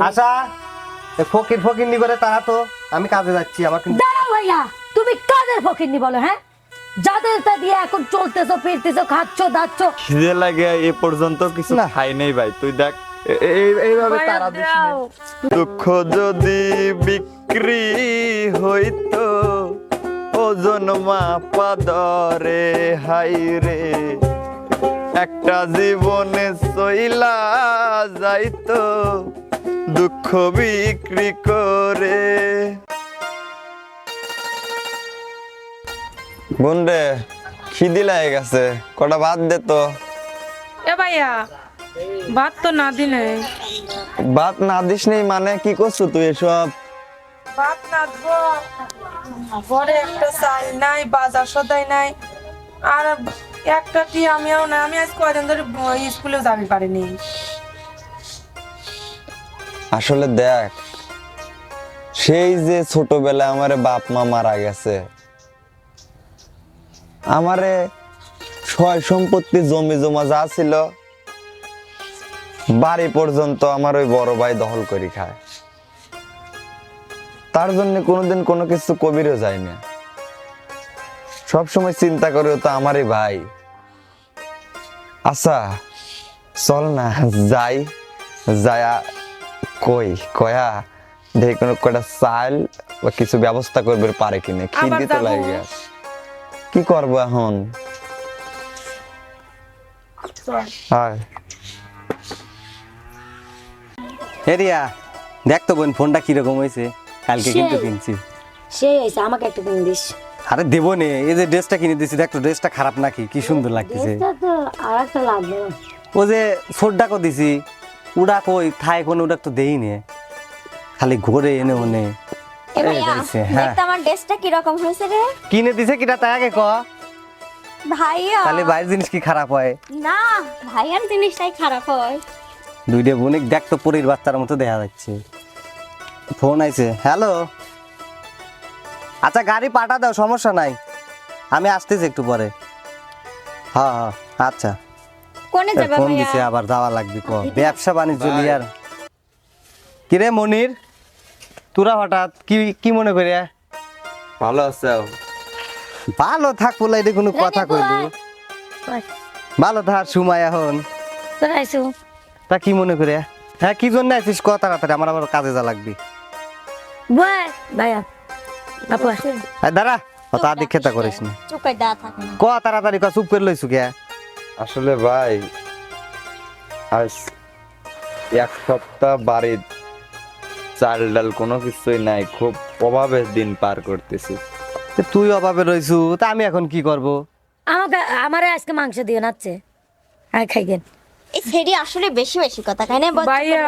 আশা ফকির ফকির নি করে তারা তো আমি কাজে যাচ্ছি আমার কিন্তু দাঁড়াও ভাইয়া তুমি কাদের ফকিরনি বলো হ্যাঁ? যাদের তা দিয়ে এখন চলতেছো ফিরতেছো খাচ্ছো দাচ্ছো। খিদে লাগে এ পর্যন্ত কিছু না। খাই নেই ভাই তুই দেখ। এইভাবে তারা দিস দুঃখ যদি বিক্রি হইতো ওজন মাপা দরে হাই রে। একটা জীবনে সইলা যাইতো দুঃখ বিক্রি করে। রে খিদি লাগে গেছে। কটা ভাত দে তো। এ ভাইয়া ভাত তো না দিলে। ভাত না দিস নেই মানে কি করছ তুই এসব? ভাত না দেবো। পরে একটা চাল নাই বাজার সদাই নাই। আর একটা টি আমিও না আমি আজ কয়দিন ধরে স্কুলেও যাবি পারিনি। আসলে দেখ, সেই যে ছোটবেলায় আমারে বাপ মা মারা গেছে, আমারে সয় সম্পত্তি, জমি জমা যা ছিল, বাড়ি পর্যন্ত আমার ওই বড় ভাই দখল করে খায়। তার জন্য কোনোদিন কোনো কিছু কবিরও যায় না। সবসময় চিন্তা করে তো আমারই ভাই। আচ্ছা চল না, যাই যায়া কই? কয়া দেখি কোনো কটা চাল বা কিছু ব্যবস্থা করবে পারে কিনা আবার খিদি তো যাব। লাগে? কি করব এখন? হয় হেরিয়া দেখ তো বোন ফোনটা কীরকম হয়েছে? কালকে কিন্তু কিনছি। সেই হয়েছে আমাকে একটা কিনে দিস। আরে দেবো নে এই যে ড্রেসটা কিনে দিছি দেখ তো ড্রেসটা খারাপ নাকি? কি সুন্দর লাগতেছে। ও যে সোডাকো দিছি। উড়া কই? থাই কোন উড়াক তো দেই নে খালি ঘুরে এনে ওনে হ্যাঁ। আমার ড্রেসটা কীরকম হয়েছে রে। কিনে দিছে কিটা তাই আগে ক। ভাইয়া। তাহলে বাইরের জিনিস কি খারাপ হয়? না ভাইয়ার জিনিসটাই খারাপ হয়। দুইটা বোনিক দেখ তো পরীর বাচ্চার মতো দেখা যাচ্ছে। ফোন আইছে হ্যালো? আচ্ছা গাড়ি পাঠা দাও সমস্যা নাই। আমি আসতেছি একটু পরে। হ্যাঁ হ্যাঁ আচ্ছা। কোনে যাবে ফোন দিছে আবার যাওয়া লাগবে ক ব্যবসা বাণিজ্য লিয়ার কিরে মনির তোরা হঠাৎ কি কি মনে করে ভালো আছে? ভালো থাক বলে এটা কোনো কথা কইলু। ভালো থাক সময় এখন। তোরা আইসো? তা কি মনে করে হ্যাঁ কি জন্য আছিস ক তাড়াতাড়ি আমার আবার কাজে যা লাগবে। বয় ভাইয়া। আপু দাঁড়া তা দিক খেতা করিস না। চুপে থাকে। ক তাড়াতাড়ি ক চুপ করে লইছু কে? আসলে ভাই আজ এক সপ্তাহ বাড়ির চাল ডাল কোনো কিছুই নাই খুব অভাবের দিন পার করতেছি। তুই অভাবে রইছু তা আমি এখন কি করব? আমাকে আমারে আজকে মাংস দিয়ে নাচ্ছে। আর খাই গেন। এই সেরি আসলে বেশি বেশি কথা তাই না? ভাইয়া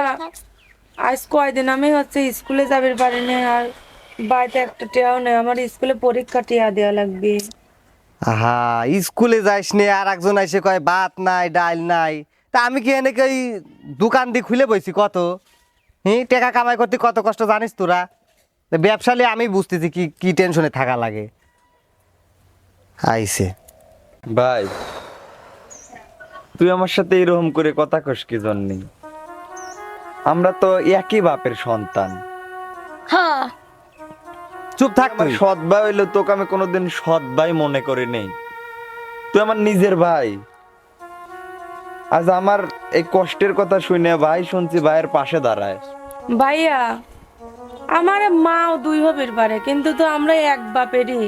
আজ কয়দিন আমি হচ্ছে স্কুলে যাবি পারিনি আর বাড়িতে একটা টিয়াও নেই আমার স্কুলে পরীক্ষা টিয়া দেওয়া লাগবে। আহা স্কুলে যাইস নে আর একজন আইসে কয় ভাত নাই ডাল নাই। তা আমি কি এনেকে ওই দোকান দিয়ে খুলে বইছি কত? হি টাকা কামাই করতে কত কষ্ট জানিস তোরা? ব্যবসালে আমি বুঝতেছি কি কি টেনশনে থাকা লাগে। আইসে। ভাই তুই আমার সাথে এরকম করে কথা কস কি জন্যে? আমরা তো একই বাপের সন্তান। হ্যাঁ চুপ থাক আমার তুই। সৎ ভাই হইলে তোকে আমি কোনোদিন সৎ ভাই মনে করি নেই। তুই আমার নিজের ভাই। আজ আমার এই কষ্টের কথা শুনে ভাই শুনছি ভাইয়ের পাশে দাঁড়ায়। ভাইয়া আমার মাও দুই হবির পারে কিন্তু তো আমরা এক বাপেরই।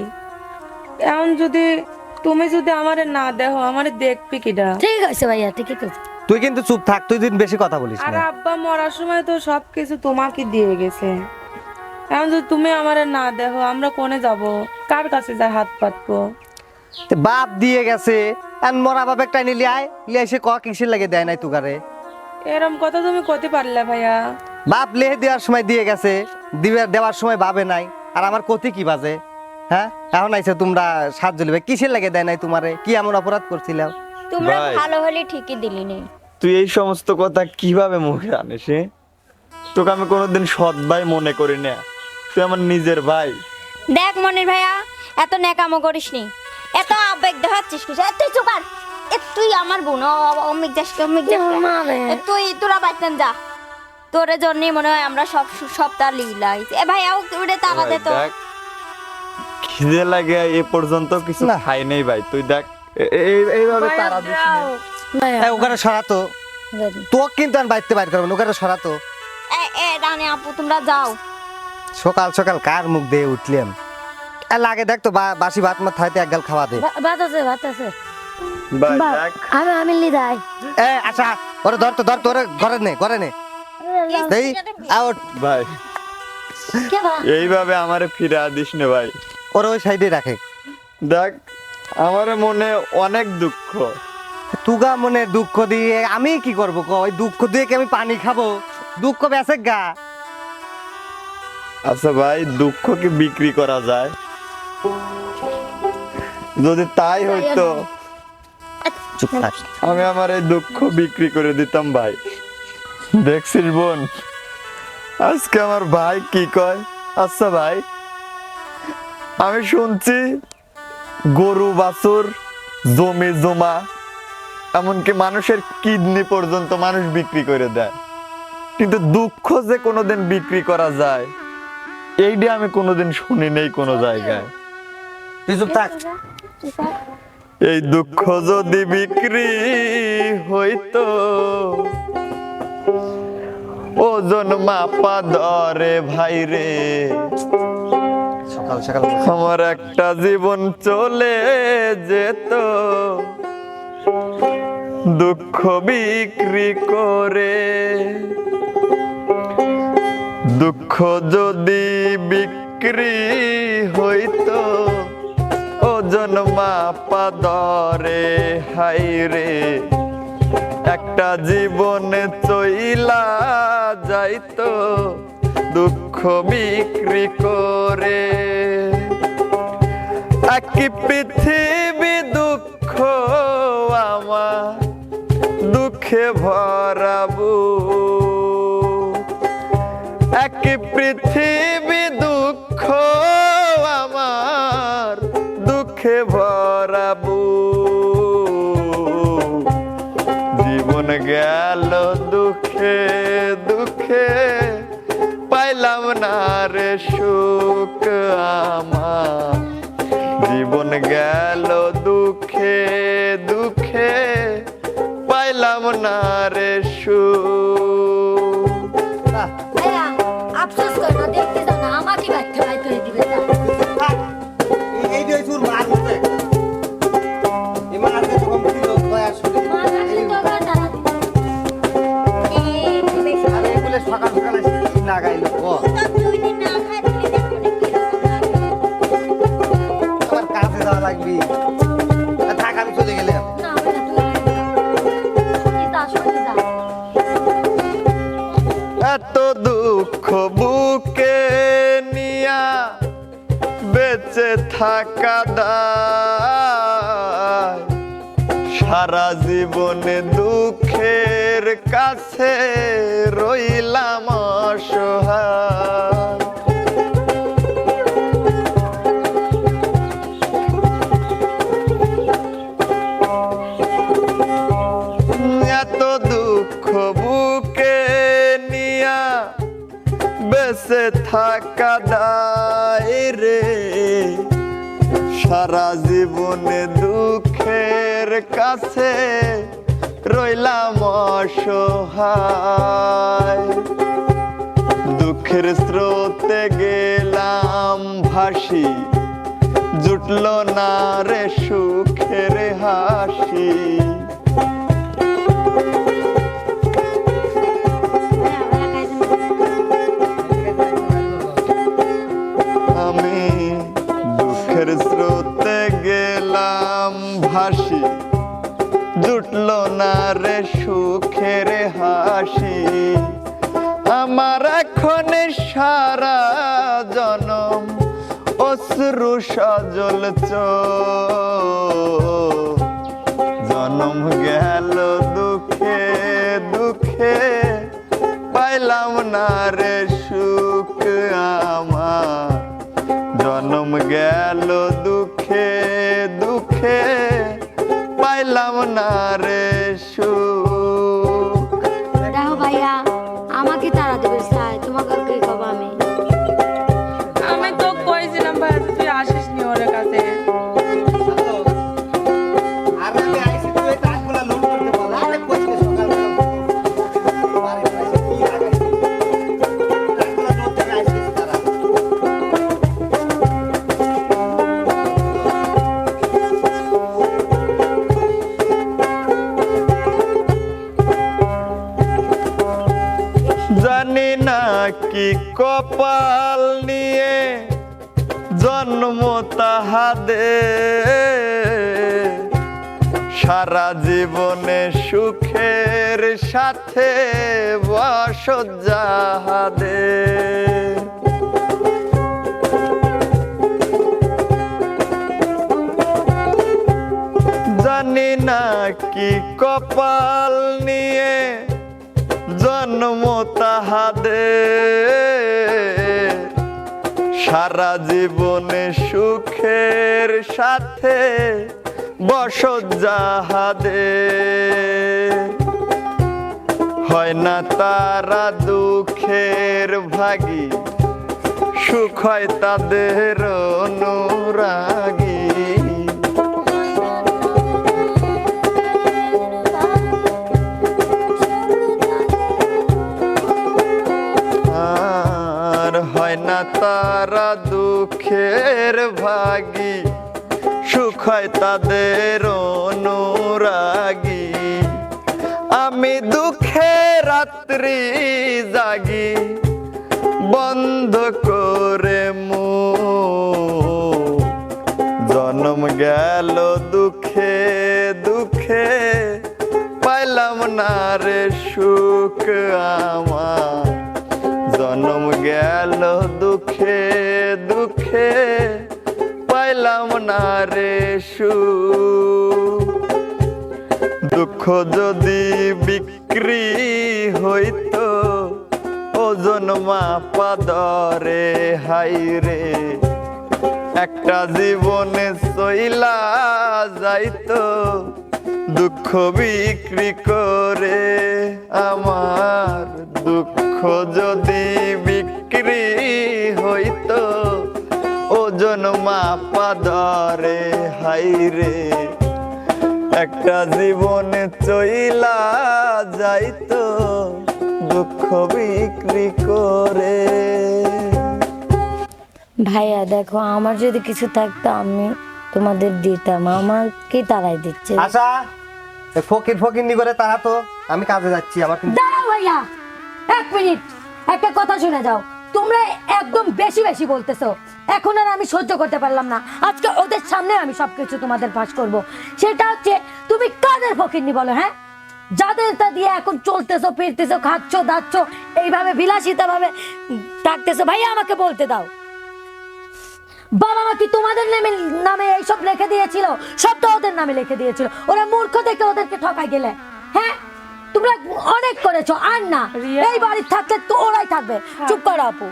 এখন যদি তুমি যদি আমারে না দেখো আমারে দেখবি কিডা? ঠিক আছে ভাইয়া ঠিকই তো। তুই কিন্তু চুপ থাক তুই দিন বেশি কথা বলিস আর না আব্বা মরার সময় তো সবকিছু তোমাকে দিয়ে গেছে। এখন যদি তুমি আমারে না দেখো আমরা কোনে যাব? কার কাছে যা হাত পাতবো? বাপ দিয়ে গেছে আর মরা বাপ একটা নিলি আয় লিয়ে এসে ক কিসের লাগে দেয় নাই তুকারে এরম কথা তুমি করতে পারলে ভাইয়া। বাপ লেহে দেওয়ার সময় দিয়ে গেছে দিবে দেওয়ার সময় ভাবে নাই আর আমার কতি কি বাজে? হ্যাঁ? এখন আইছে তোমরা সাহায্য লিবে কিসের লাগে দেয় নাই তোমারে? কি এমন অপরাধ করছিলাম? তোমরা ভালো হলে ঠিকই দিলি নে। তুই এই সমস্ত কথা কীভাবে মুখে আনিস তোকে আমি কোনোদিন সৎ ভাই মনে করি না। তুই আমার নিজের ভাই। দেখ মনির ভাইয়া এত নেকামো করিস নি এত আবেগ দেখাচ্ছিস কিছু এ, তুই চুপ কর। এ তুই আমার বোন অমিক যাস কি, অমিক কি? মারে। তুই তোরা বাইতেন যা। তোর জন্যই মনে হয় আমরা সব সপ্তাহ লীলাই। এ ভাইয়া ওটা তারা দে তো। খিদে লাগে এ পর্যন্ত কিছু না। খাই নাই ভাই। তুই দেখ এইভাবে তারা দিস না। ওখানে সরাতো তো। কিন্তু আমি বাড়িতে বাইর করব না, ওখানে সরাতো এ এ রানী আপু তোমরা যাও। সকাল সকাল কার মুখ দিয়ে উঠলাম আর লাগে দেখ তো বা- বাসি ভাত মাত খাইতে এক গাল খাওয়া দে। ভাত আছে ভাত আছে। আমি আমি লিদাই এ আচ্ছা ওরে ধর তো ধর তো ওরে ঘরে নে ঘরে নে। দেই আউট। ভাই কে বা? এইভাবে আমারে ফিরা দিস না ভাই। ওরে ওই সাইডে রাখে। দেখ আমার মনে অনেক দুঃখ। তুগা মনে দুঃখ দিয়ে আমি কি করব? ক ওই দুঃখ দিয়ে কি আমি পানি খাব? দুঃখ বেসে গা। আচ্ছা ভাই দুঃখ কি বিক্রি করা যায়? যদি তাই হইতো। চুপ থাক। আমি আমার এই দুঃখ বিক্রি করে দিতাম ভাই। দেখছিস বোন আজকে আমার ভাই কি কয়? আচ্ছা ভাই আমি শুনছি গরু বাছুর জমি জমা এমনকি মানুষের কিডনি পর্যন্ত মানুষ বিক্রি করে দেয়। কিন্তু দুঃখ যে কোনোদিন বিক্রি করা যায়। এইটা আমি কোনোদিন শুনি নেই কোনো জায়গায়। তুই চুপ থাক। এই দুঃখ যদি বিক্রি হইতো ওজন মাপা ধরে ভাই রে। সকাল সকাল। আমার একটা জীবন চলে যেত। দুঃখ বিক্রি করে দুঃখ যদি বিক্রি হইতো, ওজন মাপা দরে হাই রে একটা জীবনে চইলা যাইত, দুঃখ বিক্রি করে। একই পৃথিবী দুঃখ আমার, দুঃখে ভরাবো এক পৃথিবী দুঃখ আমার? দুঃখে ভরাবো জীবন গেল দুঃখে দুঃখে, পাইলাম না রে সুখ আমার। জীবন গেল বুকে নিয়া বেঁচে থাকা দায়। সারা জীবনে দুঃখের কাছে রইলাম অসহায়। বেঁচে থাকা দায় রে। সারা জীবনে দুঃখের কাছে রইলাম অসহায়। দুঃখের স্রোতে গেলাম ভাসি, জুটল না রে সুখের হাসি। সজল চোখ জনম গেল জন্ম তাহাদের সারা জীবনে সুখের সাথে বসজ্জাহাদের জানি না কি কপাল নিয়ে জন্ম তাহাদের সারা জীবনে সুখের সাথে বসত যাহাদে। হয় না তারা দুঃখের ভাগী, সুখ হয় তাদের অনুরাগী। না তারা দুঃখের ভাগী, সুখ হয় তাদের অনুরাগী। আমি দুঃখে রাত্রি জাগি, বন্ধ করে মু। জন্ম গেল দুঃখে দুঃখে, পাইলাম না রে সুখ আমার। জন্ম গেল দুঃখে দুঃখে, পাইলাম না রে সু দুঃখ যদি বিক্রি হইতো, ওজন মাপা দরে, হাই রে। একটা জীবনে সইলা যাইতো, দুঃখ বিক্রি করে আমার দুঃখ। যদি বিক্রি হইতো ওজন মাপা দরে হাই রে। একটা জীবনে চইলা যাইতো দুঃখ বিক্রি করে। ভাইয়া দেখো আমার যদি কিছু থাকতো আমি তোমাদের দিতাম। আমাকে তারাই দিচ্ছে। আশা ফকির ফকির নি করে তারা তো আমি কাজে যাচ্ছি আমার কিন্তু দাঁড়াও ভাইয়া। এক মিনিট, একটা কথা শুনে যাও। তোমরা একদম বেশি বেশি বলতেছো। এখন আর আমি সহ্য করতে পারলাম না। আজকে ওদের সামনে আমি সবকিছু তোমাদের পাস করব। সেটা হচ্ছে, তুমি কাদের ফকিরনি বলো হ্যাঁ? যাদের তা দিয়ে এখন চলতেছো, ফিরতেছো, খাচ্ছ, দাচ্ছ, এইভাবে বিলাসিতা ভাবে থাকতেছো ভাইয়া আমাকে বলতে দাও। বাবা মা কি তোমাদের নামে নামে এইসব লিখে দিয়েছিল? সব তো ওদের নামে লিখে দিয়েছিল। ওরা মূর্খ দেখে ওদেরকে ঠকাই গেলে। হ্যাঁ? তোমরা অনেক করেছ আর না। এই বাড়ির থাকলে তো ওরাই থাকবে। চুপ করো আপু।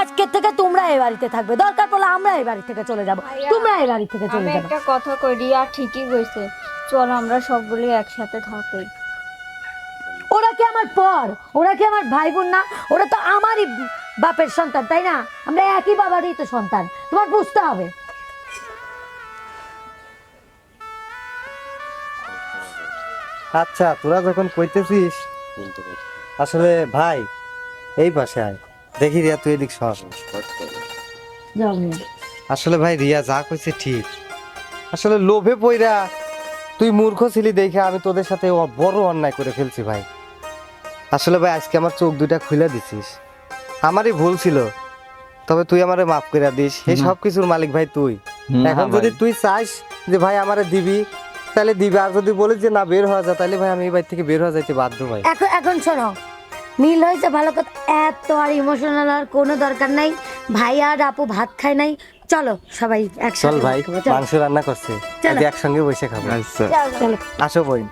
আজকের থেকে তোমরা এই বাড়িতে থাকবে। দরকার পড়লে আমরা এই বাড়ি থেকে চলে যাব। তোমরা এই বাড়ি থেকে চলে যাবে। একটা কথা কই রিয়া ঠিকই কইছে। চল আমরা সবগুলি একসাথে থাকি। ওরা কি আমার পর? ওরা কি আমার ভাই বোন না? ওরা তো আমারই বাপের সন্তান তাই না? আমরা একই বাবারই তো সন্তান। তোমার বুঝতে হবে। আচ্ছা তোরা যখন কইতেছিস আসলে ভাই এই পাশে আয়। দেখি রিয়া তুই এদিক সর। আসলে ভাই রিয়া যা কইছে ঠিক। আসলে লোভে পইরা তুই মূর্খ ছিলি দেখে আমি তোদের সাথে বড় অন্যায় করে ফেলছি ভাই। আসলে ভাই আজকে আমার চোখ দুইটা খুলে দিছিস। আমারই ভুল ছিল। তবে তুই আমারে মাফ করে দিস। এই সব কিছুর মালিক ভাই তুই। এখন যদি তুই চাস যে ভাই আমারে দিবি তাহলে দিবি। আর যদি বলে যে না বের হওয়া যায় তাহলে ভাই আমি এই বাড়ি থেকে বের হওয়া যাইতে বাধ্য ভাই। এখন এখন শোনো। মিল হয়েছে ভালো কথা। এত আর ইমোশনাল আর কোনো দরকার নাই। ভাই আর আপু ভাত খায় নাই। চলো সবাই একসাথে চল ভাই। মাংস রান্না করছে। আজকে একসঙ্গে বসে খাব। আচ্ছা। চলো। আসো বই।